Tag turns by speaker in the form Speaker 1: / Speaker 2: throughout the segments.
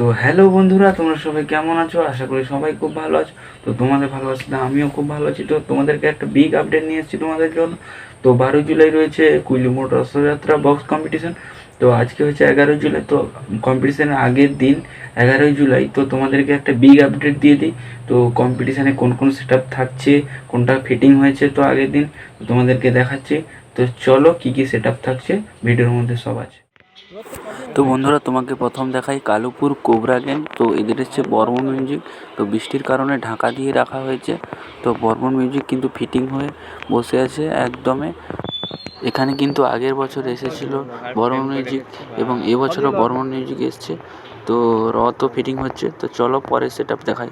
Speaker 1: তো হ্যালো বন্ধুরা, তোমরা সবাই কেমন আছো? আশা করি সবাই খুব ভালো আছো। তো তোমাদের ভালোবাসাতে আমিও খুব ভালো আছি। তো তোমাদেরকে একটা বিগ আপডেট নিয়ে এসেছি তোমাদের জন্য। তো বারোই জুলাই রয়েছে কুইলি মোট রথযাত্রা বক্স কম্পিটিশন তো আজকে হচ্ছে এগারোই জুলাই, তো কম্পিটিশনের আগের দিন এগারোই জুলাই। তো তোমাদেরকে একটা বিগ আপডেট দিয়ে দিই। তো কম্পিটিশানে কোন কোন সেট থাকছে, কোনটা ফিটিং হয়েছে, তো আগের দিন তোমাদেরকে দেখাচ্ছি। তো চলো কী কী সেট থাকছে, ভিডিওর মধ্যে সব আছে। তো বন্ধুরা, তোমাকে প্রথম দেখাই কালুপুর কোবরা গ্যাং। তো এদের হচ্ছে বর্মন মিউজিক। তো বৃষ্টির কারণে ঢাকা দিয়ে রাখা হয়েছে। তো বর্মন মিউজিক কিন্তু ফিটিং হয়ে বসে আছে একদমে। এখানে কিন্তু আগের বছর এসেছিল বর্মন মিউজিক এবং এবছরও বর্মন মিউজিক এসছে। তো রথও ফিটিং হচ্ছে। তো চলো পরে সেট দেখাই।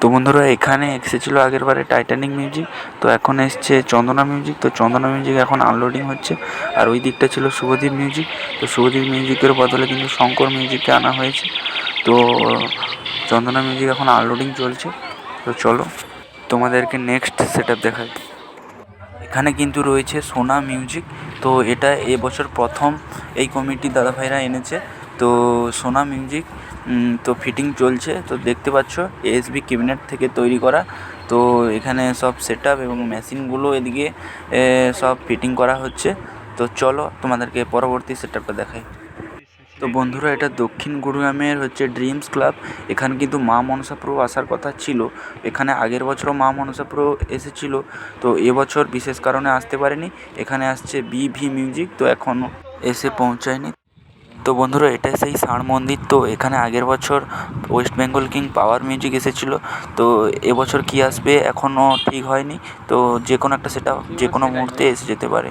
Speaker 1: তো বন্ধুরা, এখানে এসেছিল আগের বারে টাইটানিক মিউজিক তো এখন এসছে চন্দনা মিউজিক তো চন্দনা মিউজিক এখন আনলোডিং হচ্ছে। আর ওই দিকটা ছিল শুভদীপ মিউজিক তো শুভদীপ মিউজিকের বদলে কিন্তু শঙ্কর মিউজিককে আনা হয়েছে। তো চন্দনা মিউজিক এখন আনলোডিং চলছে। তো চলো, তোমাদেরকে নেক্সট সেট আপ দেখাই। এখানে কিন্তু রয়েছে সোনা মিউজিক তো এটা এবছর প্রথম এই কমিটি দাদাভাইরা এনেছে। তো সোনা মিউজিক তো ফিটিং চলছে, তো দেখতে পাচ্ছ এসবি ক্যাবিনেট থেকে তৈরি করা। তো এখানে সব সেট এবং মেশিনগুলো এদিকে সব ফিটিং করা হচ্ছে। তো চলো তোমাদেরকে পরবর্তী সেট দেখাই। তো বন্ধুরা, এটা দক্ষিণ গুরুগ্রামের হচ্ছে ড্রিমস ক্লাব এখানে কিন্তু মা মনসা প্রো আসার কথা ছিল। এখানে আগের বছরও মা মনসা প্রো এসেছিল। তো এবছর বিশেষ কারণে আসতে পারেনি। এখানে আসছে বিভি মিউজিক তো এখনও এসে পৌঁছায়নি। তো বন্ধুরা, এটা সেই ষাঁড় মন্দির। তো এখানে আগের বছর West Bengal King Power Music এসেছিল। তো এবছর কি আসবে এখনও ঠিক হয়নি। তো যে কোনো একটা সেটা যে কোনো মুহূর্তে এসে যেতে পারে।